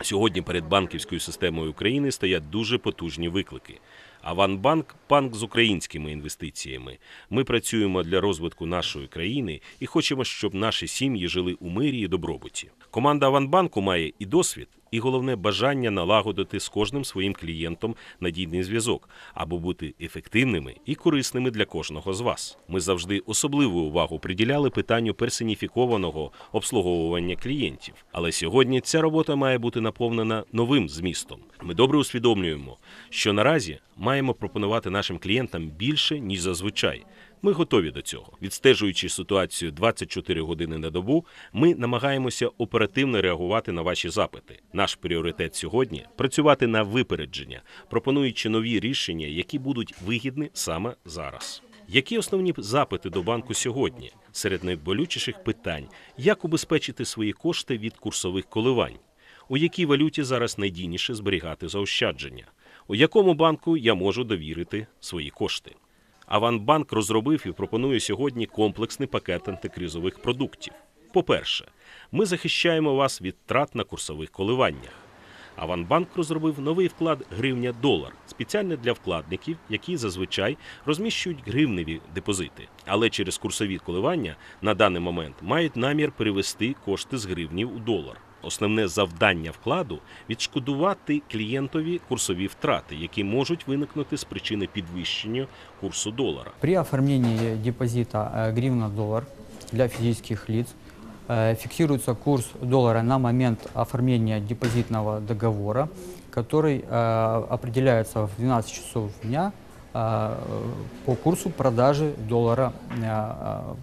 Сьогодні перед банківською системою України стоять дуже потужні виклики. Аванбанк банк з українськими інвестиціями. Ми працюємо для розвитку нашої країни і хочемо, щоб наші сім'ї жили у мирі і добробуті. Команда Аванбанку має і досвід, і головне бажання налагодити з кожним своїм клієнтом надійний зв'язок, аби бути ефективними і корисними для кожного з вас. Ми завжди особливу увагу приділяли питанню персоніфікованого обслуговування клієнтів. Але сьогодні ця робота має бути наповнена новим змістом. Ми добре усвідомлюємо, що наразі маємо пропонувати нашим клієнтам більше ніж зазвичай. Ми готові до цього. Відстежуючи ситуацію 24 години на добу, ми намагаємося оперативно реагувати на ваші запити. Наш пріоритет сьогодні працювати на випередження, пропонуючи нові рішення, які будуть вигідні саме зараз. Які основні запити до банку сьогодні? Серед найболючіших питань: як убезпечити свої кошти від курсових коливань? У якій валюті зараз найдійніше зберігати заощадження? У якому банку я можу довірити свої кошти? Аванбанк розробив і пропонує сьогодні комплексний пакет антикризових продуктів. По-перше, ми захищаємо вас від втрат на курсових коливаннях. Аванбанк розробив новий вклад гривня-долар спеціально для вкладників, які зазвичай розміщують гривневі депозити, але через курсові коливання на даний момент мають намір перевести кошти з гривнів у долар. Основне завдання вкладу відшкодувати клієнтові курсові втрати, які можуть виникнути з причини підвищення курсу долара. При оформлении депозита э, гривна-доллар для физических лиц э, фиксируется курс доллара на момент оформления депозитного договора, который э, определяется в 12 часов дня э, по курсу продажи доллара э, э,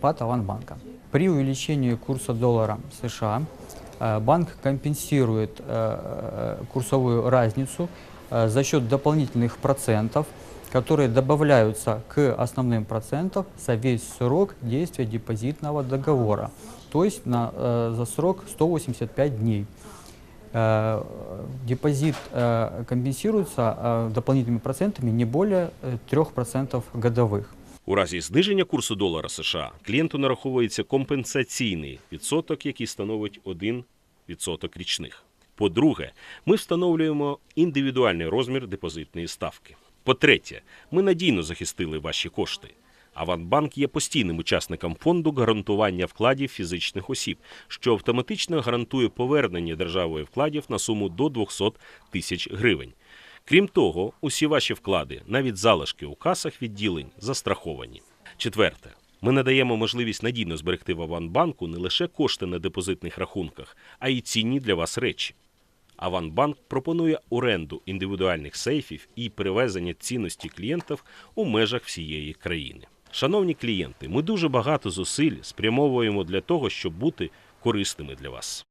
под Аванбанка. При увеличении курса доллара США э, банк компенсирует э, э, курсовую разницу э, за счет дополнительных процентов, которые добавляются к основным процентам за весь срок действия депозитного договора, то есть на, э, за срок 185 дней. Э, Депозит э, компенсируется э, дополнительными процентами не более э, 3% годовых. У разі зниження курсу долара США клієнту нараховується компенсаційний відсоток, який становить 1% річних. По-друге, ми встановлюємо індивідуальний розмір депозитної ставки. По-третє, ми надійно захистили ваші кошти. Аванбанк є постійним учасником фонду гарантування вкладів фізичних осіб, що автоматично гарантує повернення державою вкладів на суму до 200 тисяч гривень. Крім того, усі ваші вклади, навіть залишки у касах відділень, застраховані. Четверте. Ми надаємо можливість надійно зберегти в Аванбанку не лише кошти на депозитних рахунках, а й цінні для вас речі. Аванбанк пропонує оренду індивідуальних сейфів і перевезення цінності клієнтів у межах всієї країни. Шановні клієнти, ми дуже багато зусиль спрямовуємо для того, щоб бути корисними для вас.